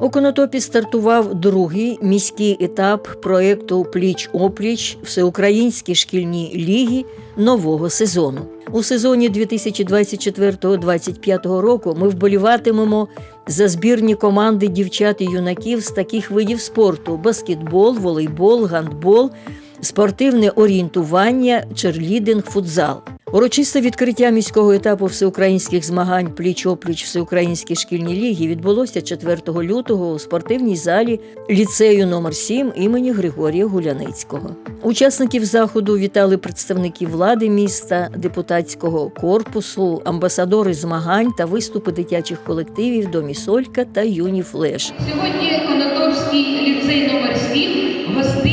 У конотопі стартував другий міський етап проєкту Пліч опліч всеукраїнські шкільні ліги нового сезону. У сезоні 2024-2025 року ми вболіватимемо за збірні команди дівчат і юнаків з таких видів спорту: баскетбол, волейбол, гандбол спортивне орієнтування, черлідинг, футзал. Урочисте відкриття міського етапу всеукраїнських змагань пліч опліч всеукраїнські шкільні ліги відбулося 4 лютого у спортивній залі ліцею номер 7 імені Григорія Гуляницького. Учасників заходу вітали представники влади міста, депутатського корпусу, амбасадори змагань та виступи дитячих колективів Домі Солька та Юні Флеш. Сьогодні Конотопський ліцей номер 7 гости.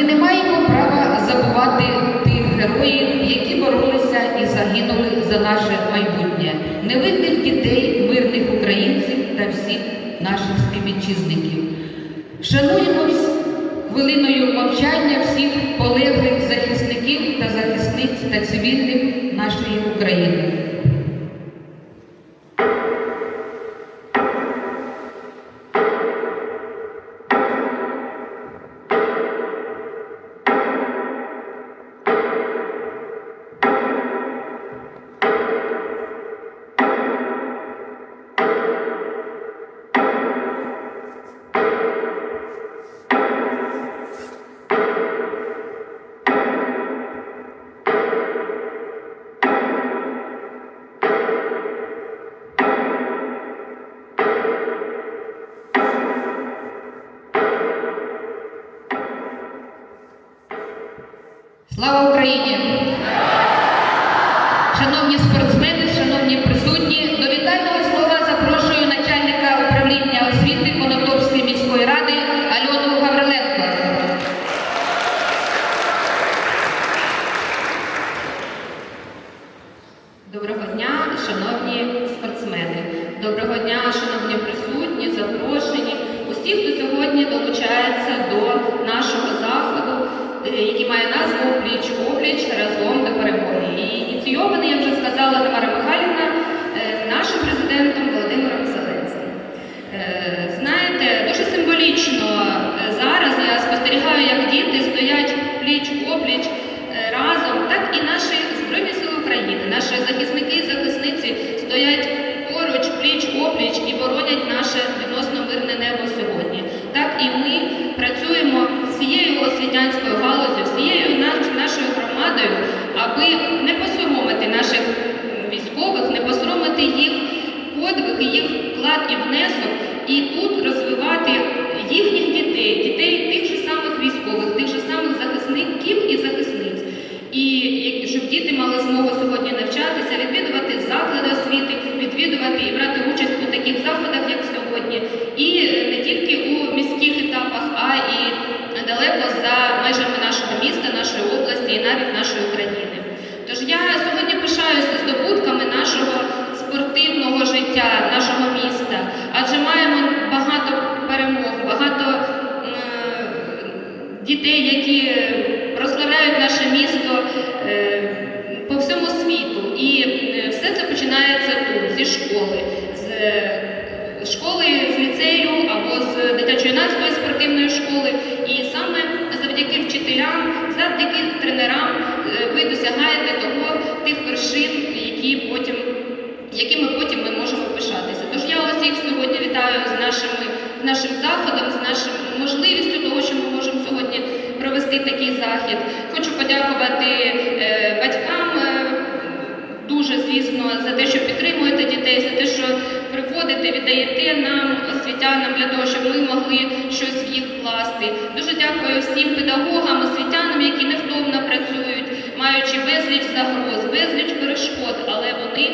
Ми не маємо права забувати тих героїв, які боролися і загинули за наше майбутнє, невинних дітей, мирних українців та всіх наших співвітчизників. Шануємо хвилиною мовчання всіх полеглих захисників та захисниць та цивільних нашої України. Опліч разом до перемоги. І ініційований, я вже сказала, Тамара Михайлівна е, нашим президентом Володимиром Зеленським. Е, Знаєте, дуже символічно е, зараз я спостерігаю, як діти стоять пліч опліч е, разом, так і наші Збройні Сили України, наші захисники і захисниці стоять поруч, пліч опліч і боронять наше відносно мирне небо сьогодні. Так і ми працюємо всією освітянською галузю, всією наш- нашою громадою, аби не посоромити наших військових, не посоромити їх подвиг, їх вклад і внесок, і тут розвивати їхніх дітей, дітей тих же самих військових, тих же самих захисників і захисниць. І щоб діти мали змогу сьогодні навчатися, відвідувати заклади освіти, відвідувати і брати участь у таких заходах, як сьогодні, і е, не тільки у міських етапах, а і далеко за межами нашого міста, нашої області і навіть нашої країни. Тож я сьогодні пишаюся здобутками нашого спортивного життя, нашого міста, адже маємо багато перемог, багато м, дітей, які прославляють наше місто е, по всьому світу. І е, все це починається тут, зі школи, з е, школи, з ліцею або з дитячо-юнацької спортивної школи. І саме завдяки вчителям, завдяки тренерам е, ви досягаєте того тих вершин, які потім якими потім ми можемо пишатися. Тож я усіх сьогодні вітаю з нашими, нашим заходом, з нашим можливістю того, що ми можемо сьогодні провести такий захід. Хочу подякувати е, батькам. е, Дуже, звісно, за те, що підтримуєте дітей, за те, що приходите, віддаєте нам, освітянам, для того, щоб ми могли щось в їх вкласти. Дуже дякую всім педагогам, освітянам, які невтомно працюють, маючи безліч загроз, безліч перешкод, але вони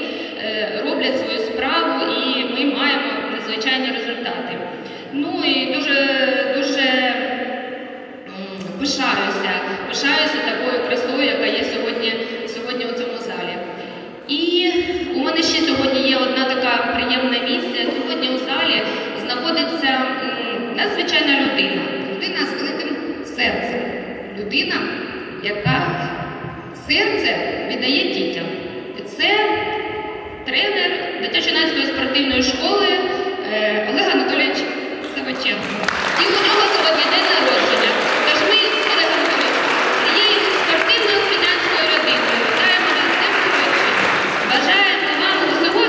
е, роблять свою справу і ми маємо надзвичайні результати. Ну і дуже, дуже пишаюся, пишаюся такою красою, яка є сьогодні, сьогодні у цьому залі. І у мене ще сьогодні є одна така приємна місія. Сьогодні у залі знаходиться надзвичайна людина, людина з великим серцем, людина, яка серце віддає дітям. І це тренер дитячо-юнацької спортивної школи е, І у нього сьогодні день народження. Тож ми, Олег Анатолійович, цією спортивно-освітянською родиною вітаємо вас з цим народженням. Бажаємо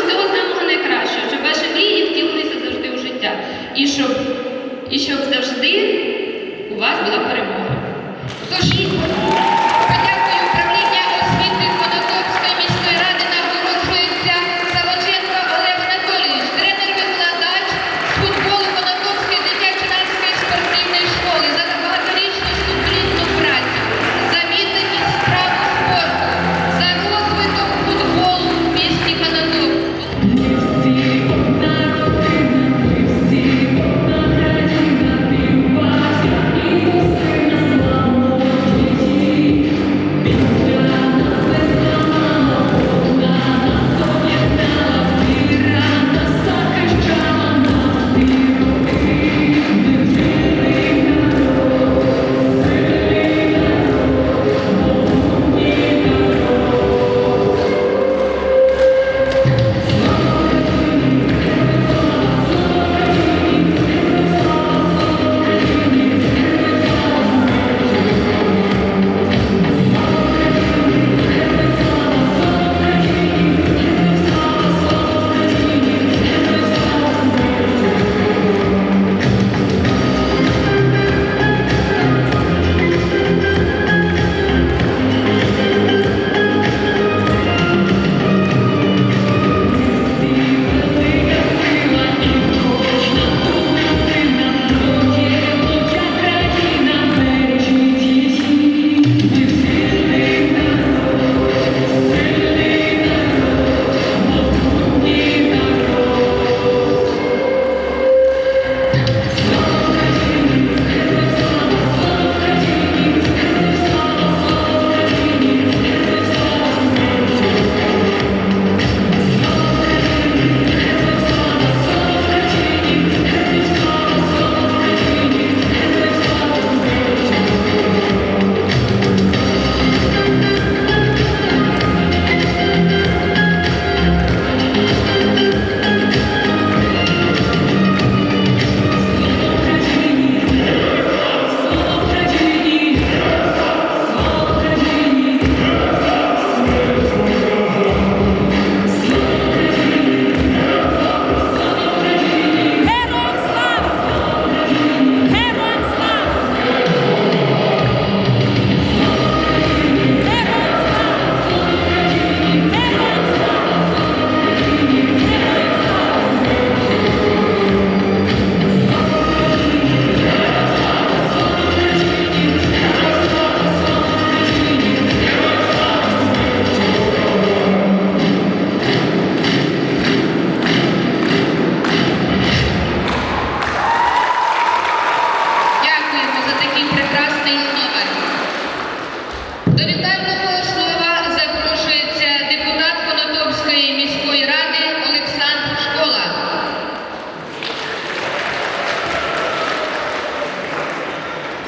всього самого найкращого, щоб ваші мрії втілилися завжди у життя. І щоб, і щоб завжди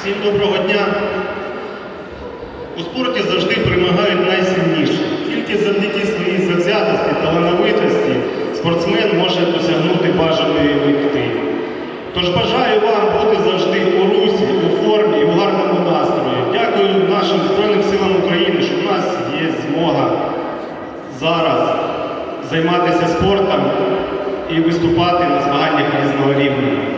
Всім доброго дня. У спорті завжди перемагають найсильніші. Тільки завдяки своїй завзятості, талановитості спортсмен може досягнути бажаної мети. Тож бажаю вам бути завжди у русі, у формі і у гарному настрої. Дякую нашим Збройним силам України, що в нас є змога зараз займатися спортом і виступати на змаганнях різного рівня.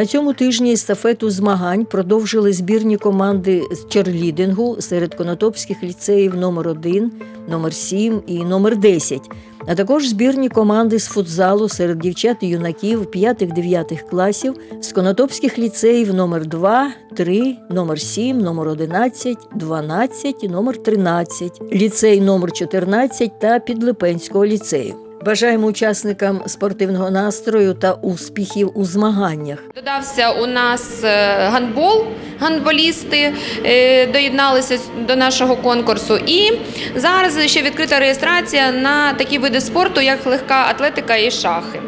На цьому тижні естафету змагань продовжили збірні команди з черлідингу серед конотопських ліцеїв номер 1 номер 7 і номер 10, а також збірні команди з футзалу серед дівчат і юнаків 5-9 класів з конотопських ліцеїв номер 2, 3, номер 7, номер 11, 12 і номер 13, ліцей номер 14 та Підлипенського ліцею. Бажаємо учасникам спортивного настрою та успіхів у змаганнях. Додався у нас е, гандбол, гандболісти е, доєдналися до нашого конкурсу. І зараз ще відкрита реєстрація на такі види спорту, як легка атлетика і шахи.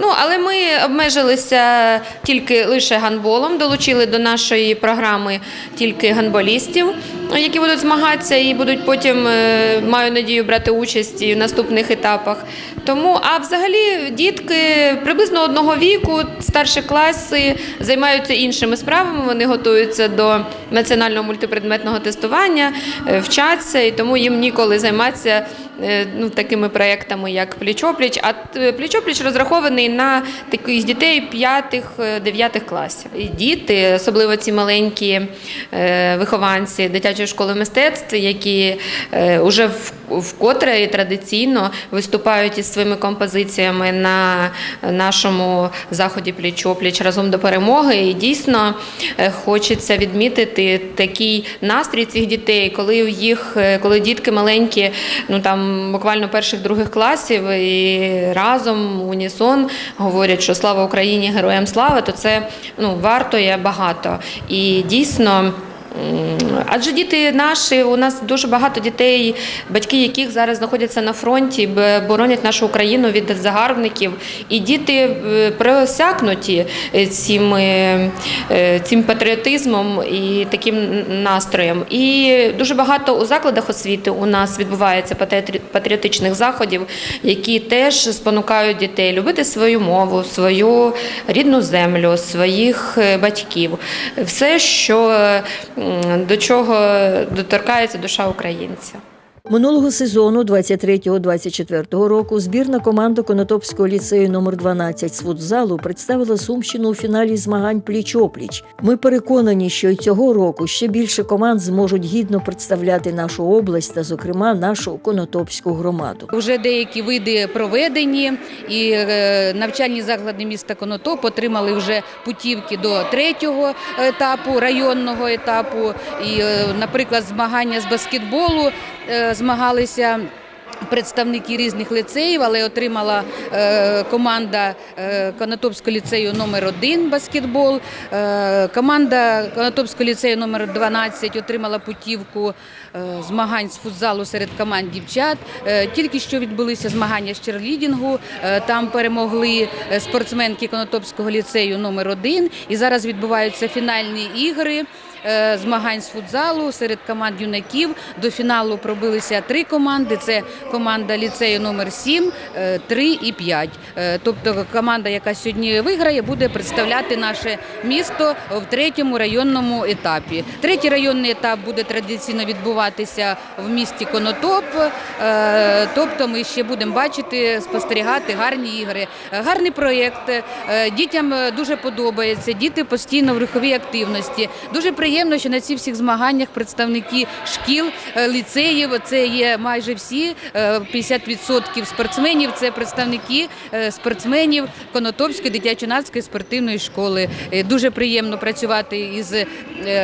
Ну, але ми обмежилися тільки лише гандболом, долучили до нашої програми тільки гандболістів, які будуть змагатися і будуть потім, е, маю надію, брати участь і в наступних етапах. Тому, а взагалі, дітки приблизно одного віку, старші класи займаються іншими справами. Вони готуються до національного мультипредметного тестування, е, вчаться, і тому їм ніколи займатися е, ну, такими проєктами, як пліч-опліч. А пліч-опліч розрахований на таких дітей 5-9 класів. І діти, особливо ці маленькі вихованці дитячої школи мистецтв, які вже вкотре і традиційно виступають із своїми композиціями на нашому заході пліч-опліч разом до перемоги. І дійсно е, хочеться відмітити такий настрій цих дітей, коли в їх, е, коли дітки маленькі, ну там буквально перших других класів, і разом унісон говорять, що слава Україні, героям слава, то це ну вартує багато. І дійсно. Адже діти наші, у нас дуже багато дітей, батьки яких зараз знаходяться на фронті, боронять нашу Україну від загарбників. І діти е, просякнуті е, цим, е, цим патріотизмом і таким настроєм. І дуже багато у закладах освіти у нас відбувається патріоти- патріотичних заходів, які теж спонукають дітей любити свою мову, свою рідну землю, своїх батьків. Все, що до чого доторкається душа українця. Минулого сезону, 23-24 року, збірна команда Конотопського ліцею номер 12 з футзалу представила Сумщину у фіналі змагань пліч-опліч. Ми переконані, що й цього року ще більше команд зможуть гідно представляти нашу область та, зокрема, нашу Конотопську громаду. Вже деякі види проведені, і е, навчальні заклади міста Конотоп отримали вже путівки до третього етапу, районного етапу. І, е, наприклад, змагання з баскетболу е, змагалися. Представники різних ліцеїв, але отримала е, команда е, Конотопського ліцею номер 1 баскетбол. Е, команда Конотопського ліцею номер 12 отримала путівку е, змагань з футзалу серед команд дівчат. Тільки що відбулися змагання з черлідінгу. Там перемогли спортсменки Конотопського ліцею номер 1 І зараз відбуваються фінальні ігри змагань з футзалу серед команд юнаків. До фіналу пробилися три команди. Це команда ліцею номер 7, 3 і 5. Е, Тобто команда, яка сьогодні виграє, буде представляти наше місто в третьому районному етапі. Третій районний етап буде традиційно відбуватися в місті Конотоп. Е, Тобто ми ще будемо бачити, спостерігати гарні ігри. Е, Гарний проєкт. Е, Дітям е, дуже подобається. Діти постійно в руховій активності. Дуже приємно, що на цих всіх змаганнях представники шкіл, е, ліцеїв, це є майже всі, е, 50% спортсменів, це представники е, спортсменів Конотопської дитячо-юнацької спортивної школи. Е, Дуже приємно працювати із е,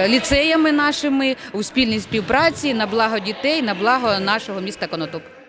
ліцеями нашими у спільній співпраці на благо дітей, на благо нашого міста Конотоп.